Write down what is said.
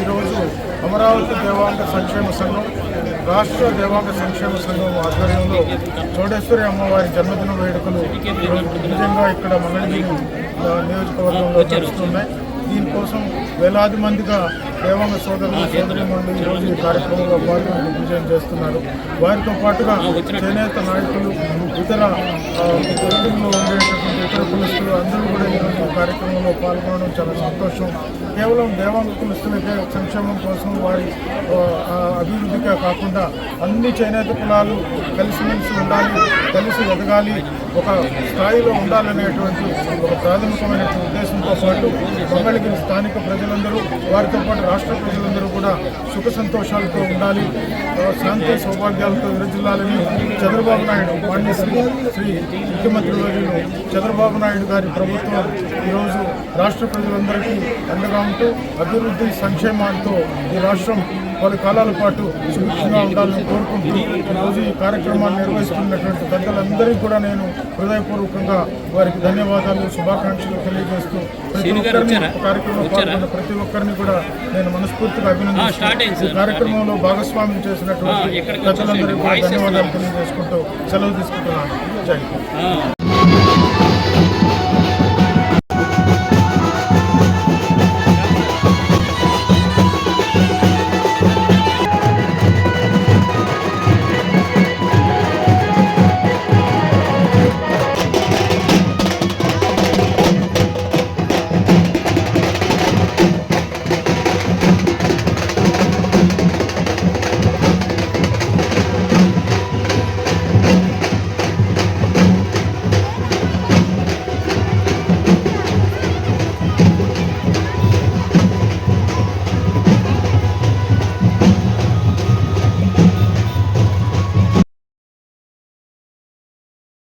ఈరోజు అమరావతి దేవాంగ సంక్షేమ సంఘం రాష్ట్ర దేవాంగ సంక్షేమ సంఘం ఆధ్వర్యంలో చోడేశ్వరి అమ్మవారి జన్మదిన వేడుకలు నిజంగా ఇక్కడ మంగళగిరి నియోజకవర్గంలో జరుగుతున్నాయి. దీనికోసం వేలాది మందిగా దేవాంగ సోదరులు సోదరిమణులు ఈరోజు ఈ కార్యక్రమంలో పాల్గొని విజయం చేస్తున్నారు. వారితో పాటుగా చేనేత నాయకులు ఇతర తెలుగులో ఉండేటటువంటి ఇతర కులస్తులు అందరూ కూడా ఈరోజు ఈ కార్యక్రమంలో పాల్గొనడం చాలా సంతోషం. కేవలం దేవాంగ కులస్తులకే సంక్షేమం కోసం వారి అభివృద్ధికే కాకుండా అన్ని చేనేత కులాలు కలిసిమెలిసి ఉండాలి కలిసి ఎదగాలి ఒక స్థాయిలో ఉండాలనేటువంటి ఒక ప్రాథమికమైన ఉద్దేశంతో పాటు మంగళగిరి స్థానిక ప్రజలందరూ వారితో పాటు రాష్ట్ర ప్రజలందరూ కూడా సుఖ సంతోషాలతో ఉండాలి. శాంతి సౌభాగ్యాలతో విరజిల్లాలని చంద్రబాబు నాయుడు మాన్యశ్రీ శ్రీ ముఖ్యమంత్రి వర్యులు చంద్రబాబు నాయుడు గారి ప్రభుత్వం ఈరోజు రాష్ట్ర ప్రజలందరికీ అండగా ఉంటూ అభివృద్ధి సంక్షేమాలతో ఈ రాష్ట్రం పలు కాలాల పాటు సుభిక్షంగా ఉండాలని కోరుకుంటూ ఈరోజు ఈ కార్యక్రమాన్ని నిర్వహిస్తున్నటువంటి పెద్దలందరికీ కూడా నేను హృదయపూర్వకంగా వారికి ధన్యవాదాలు శుభాకాంక్షలు తెలియజేస్తూ ప్రతి ఒక్కరిని కార్యక్రమంలో? పాల్గొన్న ప్రతి ఒక్కరిని కూడా నేను మనస్ఫూర్తిగా అయింది ఈ. కార్యక్రమంలో భాగస్వామ్యం చేసినటువంటి ప్రజలందరికీ కూడా ధన్యవాదాలు తెలియజేసుకుంటూ సెలవు తీసుకుంటున్నాను జై.